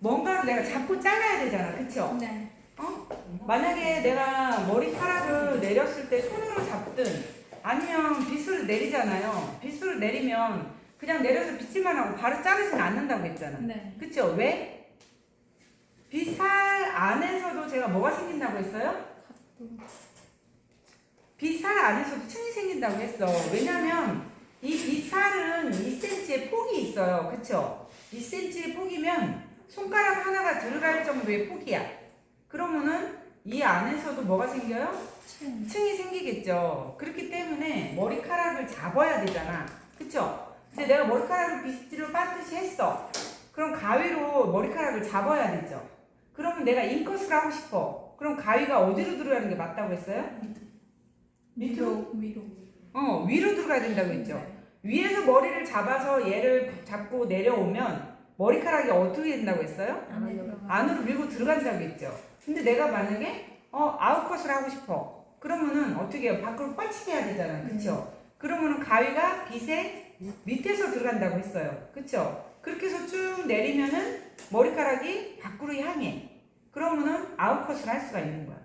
뭔가를 내가 잡고 잘라야 되잖아. 그쵸? 네. 어? 만약에 내가 머리카락을 내렸을 때 손으로 잡든 아니면 빗으로 내리잖아요. 빗으로 내리면 그냥 내려서 빗질만 하고 바로 자르진 않는다고 했잖아. 네. 그쵸? 왜? 빗살 안에서도 제가 뭐가 생긴다고 했어요? 빗살 안에서도 층이 생긴다고 했어. 왜냐면 이 빗살은 2cm의 폭이 있어요. 그쵸? 2cm의 폭이면 손가락 하나가 들어갈 정도의 폭이야. 그러면은 이 안에서도 뭐가 생겨요? 층. 층이 생기겠죠. 그렇기 때문에 머리카락을 잡아야 되잖아. 그쵸? 근데 내가 머리카락을 빗질을 빠듯이 했어. 그럼 가위로 머리카락을 잡아야 되죠. 그러면 내가 인컷을 하고 싶어. 그럼 가위가 어디로 들어가는 게 맞다고 했어요? 밑으로? 위로. 어, 위로 들어가야 된다고 했죠. 위에서 머리를 잡아서 얘를 잡고 내려오면 머리카락이 어떻게 된다고 했어요? 안에 들어가. 안으로 밀고 들어간다고 했죠. 근데 내가 만약에 어 아웃컷을 하고 싶어. 그러면은 어떻게 해요? 밖으로 뻗치게 해야 되잖아. 그쵸? 그러면은 가위가 빗에 밑에서 들어간다고 했어요. 그쵸? 그렇게 해서 쭉 내리면은 머리카락이 밖으로 향해. 그러면은 아웃컷을 할 수가 있는 거야.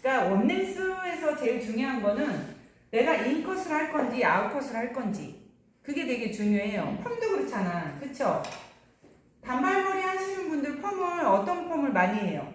그러니까 원랭스에서 제일 중요한 거는 내가 인컷을 할 건지 아웃컷을 할 건지 그게 되게 중요해요. 펌도 그렇잖아. 그쵸? 단발머리 하시는 분들 펌을 어떤 펌을 많이 해요?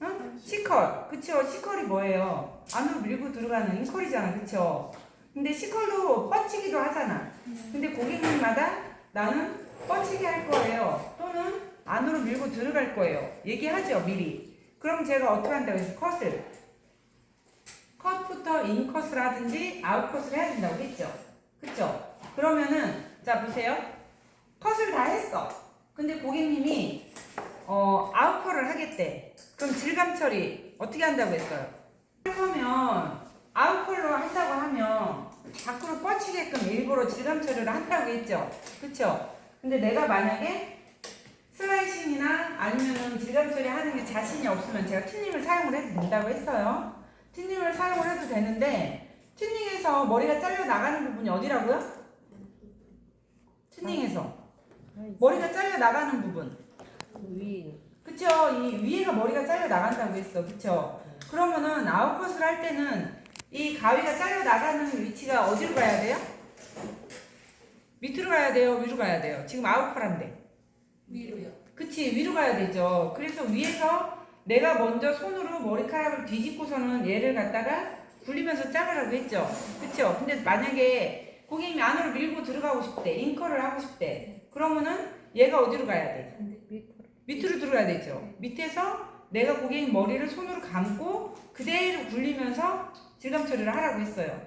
어? C컬. 그쵸? C컬이 뭐예요? 안으로 밀고 들어가는 인컬이잖아. 그쵸? 근데 C컬도 뻗치기도 하잖아. 근데 고객님마다 나는 뻗치기 할 거예요. 또는 안으로 밀고 들어갈 거예요. 얘기하죠, 미리. 그럼 제가 어떻게 한다고 했어? 컷을. 컷부터 인컷을 하든지 아웃컷을 해야 된다고 했죠. 그쵸? 그러면은, 자, 보세요. 컷을 다 했어. 근데 고객님이 어, 아웃컬을 하겠대. 그럼 질감 처리 어떻게 한다고 했어요? 할 거면 아웃컬로 한다고 하면 밖으로 뻗치게끔 일부러 질감 처리를 한다고 했죠. 그쵸? 근데 내가 만약에 슬라이싱이나 아니면은 질감 처리 하는 게 자신이 없으면 제가 튜닝을 사용을 해도 된다고 했어요. 튜닝을 사용을 해도 되는데 튜닝에서 머리가 잘려 나가는 부분이 어디라고요? 튜닝에서 머리가 잘려 나가는 부분. 위 그쵸? 이 위에가 머리가 잘려 나간다고 했어. 그쵸? 그러면은 아웃컷을 할 때는 이 가위가 잘려 나가는 위치가 어디로 가야 돼요? 밑으로 가야 돼요? 위로 가야 돼요? 지금 아웃컷 한대. 위로요. 그치? 위로 가야 되죠. 그래서 위에서 내가 먼저 손으로 머리카락을 뒤집고서는 얘를 갖다가 굴리면서 자르라고 했죠. 그쵸? 근데 만약에 고객님이 안으로 밀고 들어가고 싶대. 인컬을 하고 싶대. 그러면은 얘가 어디로 가야 돼? 밑으로 들어가야 되죠. 밑에서 내가 고객님 머리를 손으로 감고 그대로 굴리면서 질감 처리를 하라고 했어요.